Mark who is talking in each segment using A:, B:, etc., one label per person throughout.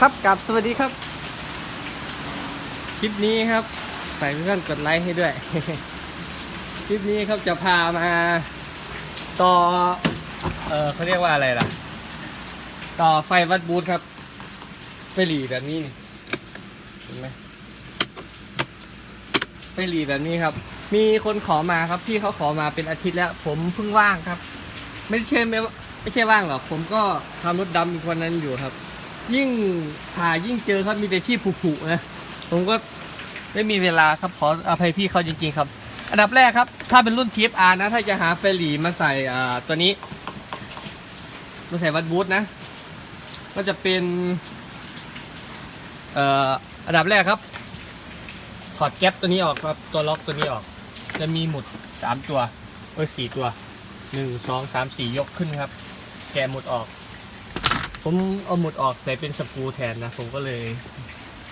A: ครับกับสวัสดีครับ คลิปนี้ครับใส่เพื่อนกดไลค์ให้ด้วย คลิปนี้ครับจะพามา ต่อ เออเขาเรียกว่าอะไรล่ะ ต่อไฟวัดบูธครับไฟหลีแบบนี้นี่เห็นไหมไฟหลีแบบนี้ครับ มีคนขอมาครับพี่เขาขอมาเป็นอาทิตย์แล้ว ผมเพิ่งว่างครับ ไม่ใช่ไม่ไม่ใช่ว่างหรอกผมก็ทำรถดำอีกวันนั้นอยู่ครับ ยิ่งผ่ายิ่งเจอครับมีแต่ที่ผุๆนะผมก็ไม่มีเวลาครับขออภัยพี่เขาจริงๆครับ อันดับแรกครับ ถ้าเป็นรุ่น TFR นะ ถ้าจะหาไฟหลีมาใส่ตัวนี้มาใส่วัดบูธนะ ก็จะเป็นอันดับแรกครับ ถอดแก๊ปตัวนี้ออกครับ ตัวล็อกตัวนี้ออก จะมีหมุดสามตัว เออสี่ตัวหนึ่งสองสามสี่ยกขึ้นครับ แกะหมุดออก ผมเอาหมุดออกใส่เป็นสกรูแทนนะ ผมก็เลย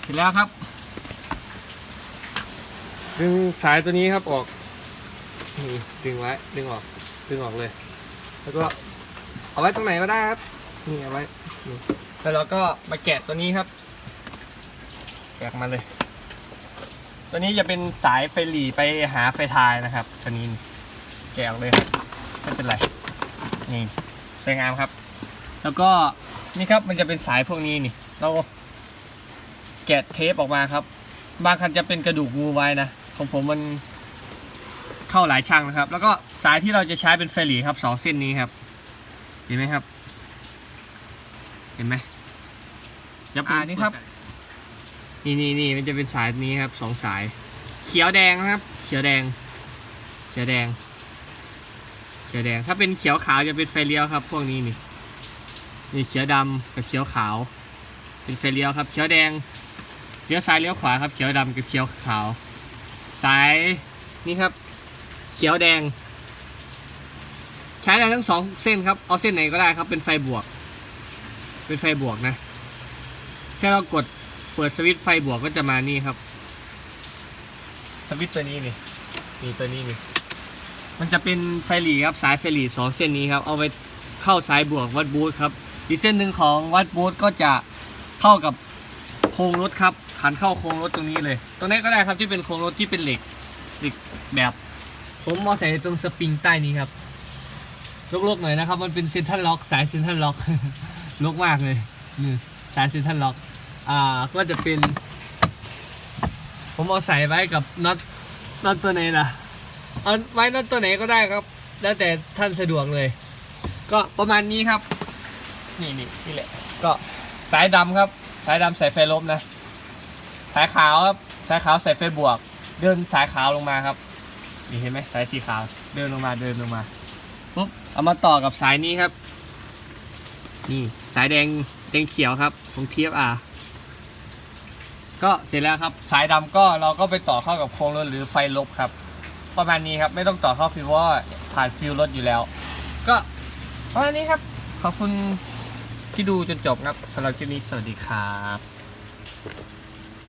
A: เสร็จแล้วครับ ดึงสายตัวนี้ครับออกนี่ดึงไว้ดึงออกดึงออกเลย แล้วก็เอาไว้ตรงไหนก็ได้ครับนี่เอาไว้นี่แล้วเราก็มาแกะตัวนี้ครับ แกะมาเลย ตัวนี้จะเป็นสายไฟหลีไปหาไฟทายนะครับตัวนี้แกะออกเลยครับไม่เป็นไรนี่สวยงามครับ แล้วก็ นี่ครับมันจะเป็นสายพวกนี้นี่เราแกะเทปออกมาครับ บางคันจะเป็นกระดูกงูไว้นะของผมมันเข้าหลายช่างนะครับ แล้วก็สายที่เราจะใช้เป็นไฟหลีครับสองเส้นนี้ครับ เห็นไหมครับ เห็นไหมยับอ่านี่ครับ นี่นี่นี่มันจะเป็นสายนี้ครับสองสาย เขียวแดงนะครับ เขียวแดง เขียวแดง เขียวแดง ถ้าเป็นเขียวขาวจะเป็นไฟเลี้ยวครับ พวกนี้นี่ นี่เขียวดำกับเขียวขาว เป็นไฟเลี้ยวครับ เขียวแดงเลี้ยวซ้ายเลี้ยวขวาครับ เขียวดำกับเขียวขาว สายนี่ครับ เขียวแดง ใช้ได้ทั้งสองเส้นครับ เอาเส้นไหนก็ได้ครับ เป็นไฟบวก เป็นไฟบวกนะ แค่เรากดเปิดสวิตช์ไฟบวกก็จะมานี่ครับ สวิตช์ตัวนี้นี่นี่ตัวนี้นี่มันจะเป็นไฟหลีครับสายไฟหลีสองเส้นนี้ครับ เอาไปเข้าสายบวกวัดบูทครับ อีกเส้นหนึ่งของวัดบูทก็จะเข้ากับโครงรถครับขันเข้าโครงรถตรงนี้เลย ตรงนี้ก็ได้ครับที่เป็นโครงรถที่เป็นเหล็กเหล็กแบบผมเอาใส่ตรงสปริงใต้นี้ครับลกๆหน่อยนะครับ มันเป็นเซนทันล็อกสายเซนทันล็อกลกมากเลยนี่สายเซนทันล็อกอ่าก็จะเป็น ผมเอาใส่ไว้กับน็อตน็อตตัวไหนล่ะเอาไว้น็อตตัวไหนก็ได้ครับ แล้วแต่ท่านสะดวกเลย ก็ประมาณนี้ครับ นี่นี่นี่แหละ ก็สายดำครับ สายดำใส่ไฟลบนะ สายขาวครับ สายขาวใส่ไฟบวก เดินสายขาวลงมาครับ นี่เห็นไหมสายสีขาว เดินลงมา เดินลงมาปุ๊บ เอามาต่อกับสายนี้ครับ นี่สายแดงแดงเขียวครับของ TFR ก็เสร็จแล้วครับ สายดำก็เราก็ไปต่อเข้ากับโครงรถหรือไฟลบครับ ประมาณนี้ครับไม่ต้องต่อเข้าฟิวเพราะว่าผ่านฟิวรถอยู่แล้ว ก็ประมาณนี้ครับ ขอบคุณ ที่ดูจนจบครับสำหรับคลิปนี้สวัสดีครับ